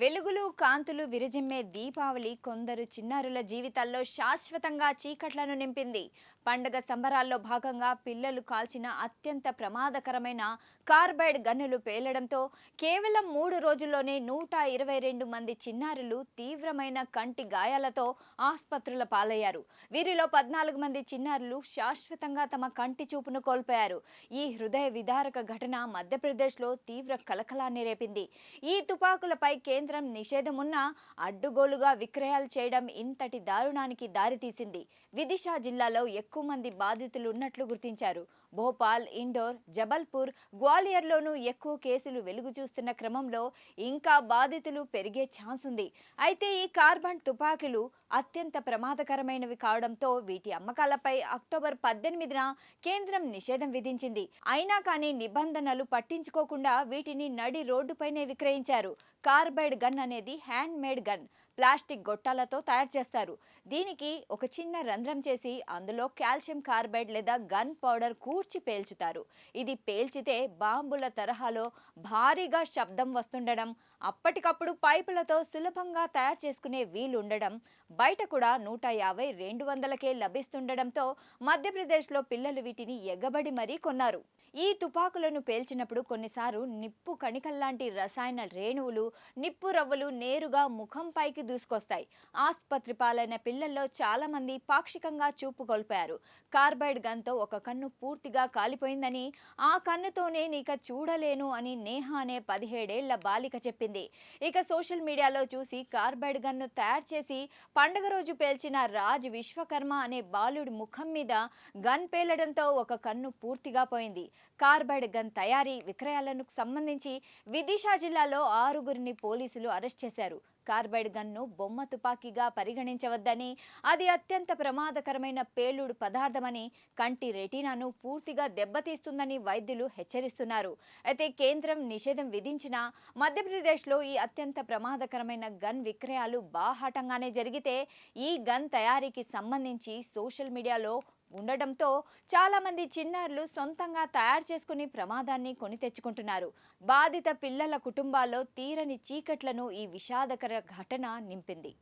వెలుగులు కాంతులు విరజిమ్మే దీపావళి కొందరు చిన్నారుల జీవితాల్లో శాశ్వతంగా చీకట్లను నింపింది. పండగ సంబరాల్లో భాగంగా పిల్లలు కాల్చిన అత్యంత ప్రమాదకరమైన కార్బైడ్ గన్నులు పేలడంతో కేవలం మూడు రోజుల్లోనే నూట ఇరవై రెండు మంది చిన్నారులు తీవ్రమైన కంటి గాయాలతో ఆసుపత్రుల పాలయ్యారు. వీరిలో పద్నాలుగు మంది చిన్నారులు శాశ్వతంగా తమ కంటి చూపును కోల్పోయారు. ఈ హృదయ విదారక ఘటన మధ్యప్రదేశ్లో తీవ్ర కలకలాన్ని రేపింది. ఈ తుపాకులపై కేంద్ర నిషేధమున్నా అడ్డుగోలుగా విక్రయాలు చేయడం ఇంతటి దారుణానికి దారితీసింది విదిశా జిల్లాలో ఎక్కువ మంది బాధితులు ఉన్నట్లు గుర్తించారు. భోపాల్ ఇండోర్ జబల్పూర్ గ్వాలియర్లోనూ ఎక్కువ కేసులు వెలుగు చూస్తున్న క్రమంలో ఇంకా బాధితులు పెరిగే ఛాన్స్ ఉంది. అయితే ఈ కార్బన్ తుపాకీలు అత్యంత ప్రమాదకరమైనవి కావడంతో వీటి అమ్మకాలపై అక్టోబర్ పద్దెనిమిదిన కేంద్రం నిషేధం విధించింది. అయినా కానీ నిబంధనలు పట్టించుకోకుండా వీటిని నడి రోడ్డుపైనే విక్రయించారు. కార్బైడ్ గన్ అనేది హ్యాండ్ మేడ్ గన్ ప్లాస్టిక్ గొట్టాలతో తయారు చేస్తారు. దీనికి ఒక చిన్న రంధ్రం చేసి అందులో కాల్షియం కార్బైడ్ లేదా గన్ పౌడర్ కూర్చి పేల్చుతారు. ఇది పేల్చితే బాంబుల తరహాలో భారీగా శబ్దం వస్తుండడం అప్పటికప్పుడు పైపులతో సులభంగా తయారు చేసుకునే వీలు ఉండడం బయట కూడా నూట యాభై రెండు వందలకే లభిస్తుండడంతో మధ్యప్రదేశ్లో పిల్లలు వీటిని ఎగబడి మరీ కొన్నారు. ఈ తుపాకులను పేల్చినప్పుడు కొన్నిసార్లు నిప్పు కణికల్లాంటి రసాయన రేణువులు నిప్పు రవ్వలు నేరుగా ముఖంపైకి దూసుకొస్తాయి. ఆసుపత్రి పాలైన పిల్లల్లో చాలామంది పాక్షికంగా చూపు కోల్పోయారు. కార్బైడ్ గన్తో ఒక కన్ను పూర్తిగా కాలిపోయిందని ఆ కన్నుతోనే నీక చూడలేను అని నేహ అనే పదిహేడేళ్ళ బాలిక చెప్పింది. ఇక సోషల్ మీడియాలో చూసి కార్బైడ్ గన్ను తయారు చేసి పండుగ రోజు పేల్చిన రాజ్ విశ్వకర్మ అనే బాలుడి ముఖం మీద గన్ పేలడంతో ఒక కన్ను పూర్తిగా పోయింది. కార్బైడ్ గన్ తయారీ విక్రయాలకు సంబంధించి విదిశా జిల్లాలో ఆరుగురిని పోలీసులు అరెస్ట్ చేశారు. కార్బైడ్ గన్ గన్ను బొమ్మ తుపాకీగా పరిగణించవద్దని అది అత్యంత ప్రమాదకరమైన పేలుడు పదార్థమని కంటి రెటీనాను పూర్తిగా దెబ్బతీస్తుందని వైద్యులు హెచ్చరిస్తున్నారు. అయితే కేంద్రం నిషేధం విధించిన మధ్యప్రదేశ్లో ఈ అత్యంత ప్రమాదకరమైన గన్ విక్రయాలు బాహాటంగానే జరిగితే ఈ గన్ తయారీకి సంబంధించి సోషల్ మీడియాలో ఉండడంతో చాలా మంది చిన్నారులు సొంతంగా తయారు చేసుకుని ప్రమాదాన్ని కొని తెచ్చుకుంటున్నారు. బాధిత పిల్లల కుటుంబాల్లో తీరని చీకట్లను ఈ విషాదకర ఘటన నింపింది.